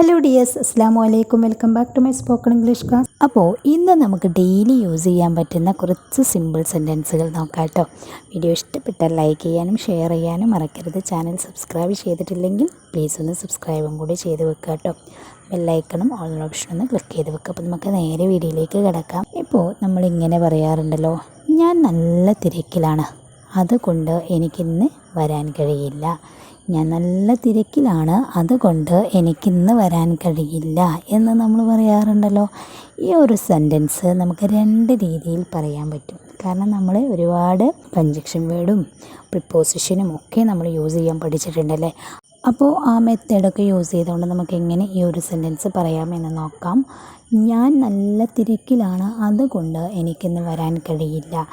Hello dears അസ്സാം വലൈക്കും welcome back to my spoken English class അപ്പോൾ ഇന്ന് നമുക്ക് ഡെയിലി യൂസ് ചെയ്യാൻ പറ്റുന്ന കുറച്ച് സിമ്പിൾ സെന്റൻസുകൾ നോക്കാം കേട്ടോ. വീഡിയോ ഇഷ്ടപ്പെട്ടാൽ ലൈക്ക് ചെയ്യാനും ഷെയർ ചെയ്യാനും മറക്കരുത്. ചാനൽ സബ്സ്ക്രൈബ് ചെയ്തിട്ടില്ലെങ്കിൽ പ്ലീസ് ഒന്ന് സബ്സ്ക്രൈബും കൂടി ചെയ്ത് വെക്കുക കേട്ടോ. ബെല്ലൈക്കണം ഓൾ ഓപ്ഷൻ ഒന്ന് ക്ലിക്ക് ചെയ്ത് വെക്കുക അപ്പോൾ നമുക്ക് നേരെ വീഡിയോയിലേക്ക് കിടക്കാം. ഇപ്പോൾ നമ്മളിങ്ങനെ പറയാറുണ്ടല്ലോ ഞാൻ നല്ല തിരക്കിലാണ്. അതുകൊണ്ട് എനിക്കിന്ന് വരാൻ കഴിയില്ല. ഞാൻ നല്ല തിരക്കിലാണ്. അതുകൊണ്ട് എനിക്കിന്ന് വരാൻ കഴിയില്ല എന്ന് നമ്മൾ പറയാറുണ്ടല്ലോ. ഈ ഒരു സെന്റൻസ് നമുക്ക് രണ്ട് രീതിയിൽ പറയാൻ പറ്റും. കാരണം നമ്മൾ ഒരുപാട് കഞ്ചക്ഷൻ വേർഡും പ്രിപ്പോസിഷനും ഒക്കെ നമ്മൾ യൂസ് ചെയ്യാൻ പഠിച്ചിട്ടുണ്ടല്ലേ? അപ്പോൾ ആ മെത്തേഡൊക്കെ യൂസ് ചെയ്തുകൊണ്ട് നമുക്ക് എങ്ങനെ ഈ ഒരു സെന്റൻസ് പറയാമെന്ന് നോക്കാം. ഞാൻ നല്ല തിരക്കിലാണ്. അതുകൊണ്ട് എനിക്കിന്ന് വരാൻ കഴിയില്ല.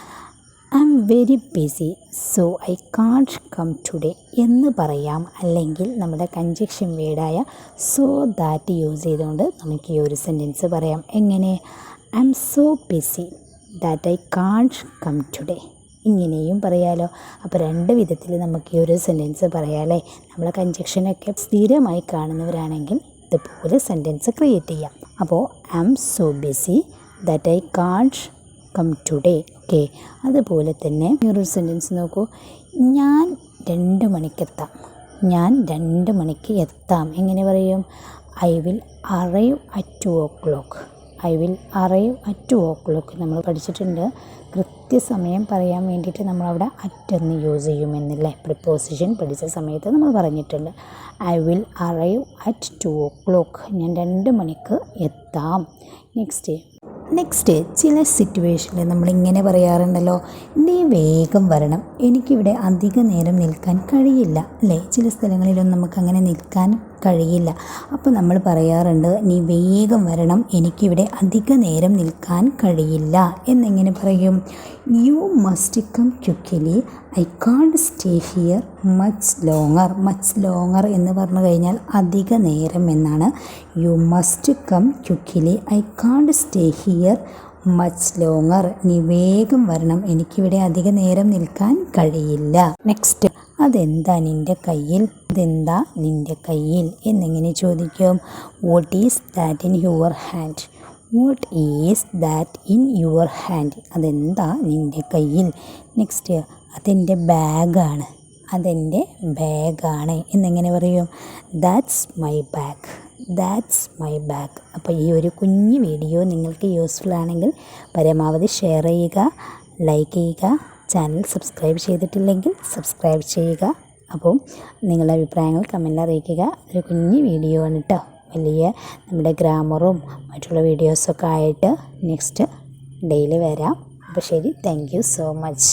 I very busy so I can't come today എന്ന് പറയാം. അല്ലെങ്കിൽ നമ്മുടെ കഞ്ചക്ഷൻ വേർഡായ സോ ദാറ്റ് യൂസ് ചെയ്തുകൊണ്ട് നമുക്ക് ഈ ഒരു സെന്റൻസ് പറയാം. എങ്ങനെ? I'm so busy that I can't come today ഇങ്ങനെയും പറയാലോ. അപ്പോൾ രണ്ട് വിധത്തിൽ നമുക്ക് ഈ ഒരു സെന്റൻസ് പറയാമല്ലേ നമ്മളെ കഞ്ചക്ഷനൊക്കെ സ്ഥിരമായി കാണുന്നവരാണെങ്കിൽ ഇതുപോലെ സെന്റൻസ് ക്രിയേറ്റ് ചെയ്യാം. അപ്പോൾ I'm so busy that I can't come today okay അതുപോലെ തന്നെ ഒരു സെന്റൻസ് നോക്കൂ. ഞാൻ രണ്ട് മണിക്കെത്താം ഞാൻ രണ്ട് മണിക്ക് എത്താം. എങ്ങനെ പറയും? I will arrive at two o'clock I will arrive at two o'clock നമ്മൾ പഠിച്ചിട്ടുണ്ട്. കൃത്യസമയം പറയാൻ വേണ്ടിയിട്ട് നമ്മളവിടെ അറ്റെന്ന് യൂസ് ചെയ്യുമെന്നില്ലേ? പ്രിപ്പോസിഷൻ പഠിച്ച സമയത്ത് നമ്മൾ പറഞ്ഞിട്ടുണ്ട്. I will arrive at two o'clock ഞാൻ രണ്ട് മണിക്ക് എത്താം. നെക്സ്റ്റ് നെക്സ്റ്റ് ചില സിറ്റുവേഷനിൽ നമ്മളിങ്ങനെ പറയാറുണ്ടല്ലോ നീ വേഗം വരണം. എനിക്കിവിടെ അധിക നേരം നിൽക്കാൻ കഴിയില്ല. അല്ലേ? ചില സ്ഥലങ്ങളിലൊന്നും നമുക്കങ്ങനെ നിൽക്കാൻ കഴിയില്ല. അപ്പോൾ നമ്മൾ പറയാറുണ്ട് നീ വേഗം വരണം. എനിക്കിവിടെ അധിക നേരം നിൽക്കാൻ കഴിയില്ല. എന്നെങ്ങനെ പറയും? You must come quickly I can't stay here much longer much longer എന്ന് പറഞ്ഞു കഴിഞ്ഞാൽ അധിക നേരം എന്നാണ്. You must come quickly I can't stay here much longer നീ വേഗം വരണം. എനിക്കിവിടെ അധിക നേരം നിൽക്കാൻ കഴിയില്ല. നെക്സ്റ്റ് അതെന്താ നിന്റെ കയ്യിൽ? അതെന്താ നിന്റെ കയ്യിൽ? എന്നിങ്ങനെ ചോദിക്കും? What is that in your hand what is that in your hand അതെന്താ നിന്റെ കയ്യിൽ? നെക്സ്റ്റ് അതെന്റെ ബാഗാണ്. അതെന്റെ ബാഗാണ് എന്നെങ്ങനെ പറയും? That's my bag that's my bag അപ്പോൾ ഈ ഒരു കുഞ്ഞ് വീഡിയോ നിങ്ങൾക്ക് യൂസ്ഫുൾ ആണെങ്കിൽ പരമാവധി ഷെയർ ചെയ്യുക ലൈക്ക് ചെയ്യുക ചാനൽ സബ്സ്ക്രൈബ് ചെയ്തിട്ടില്ലെങ്കിൽ സബ്സ്ക്രൈബ് ചെയ്യുക. അപ്പോൾ നിങ്ങളുടെ അഭിപ്രായങ്ങൾ കമന്റിൽ അറിയിക്കുക. ഒരു കുഞ്ഞ് വീഡിയോ ആണ് കേട്ടോ വലിയ നമ്മുടെ ഗ്രാമറും മറ്റുള്ള വീഡിയോസൊക്കെ ആയിട്ട് നെക്സ്റ്റ് ഡെയിലി വരാം. അപ്പോൾ ശരി താങ്ക് യു സോ മച്ച്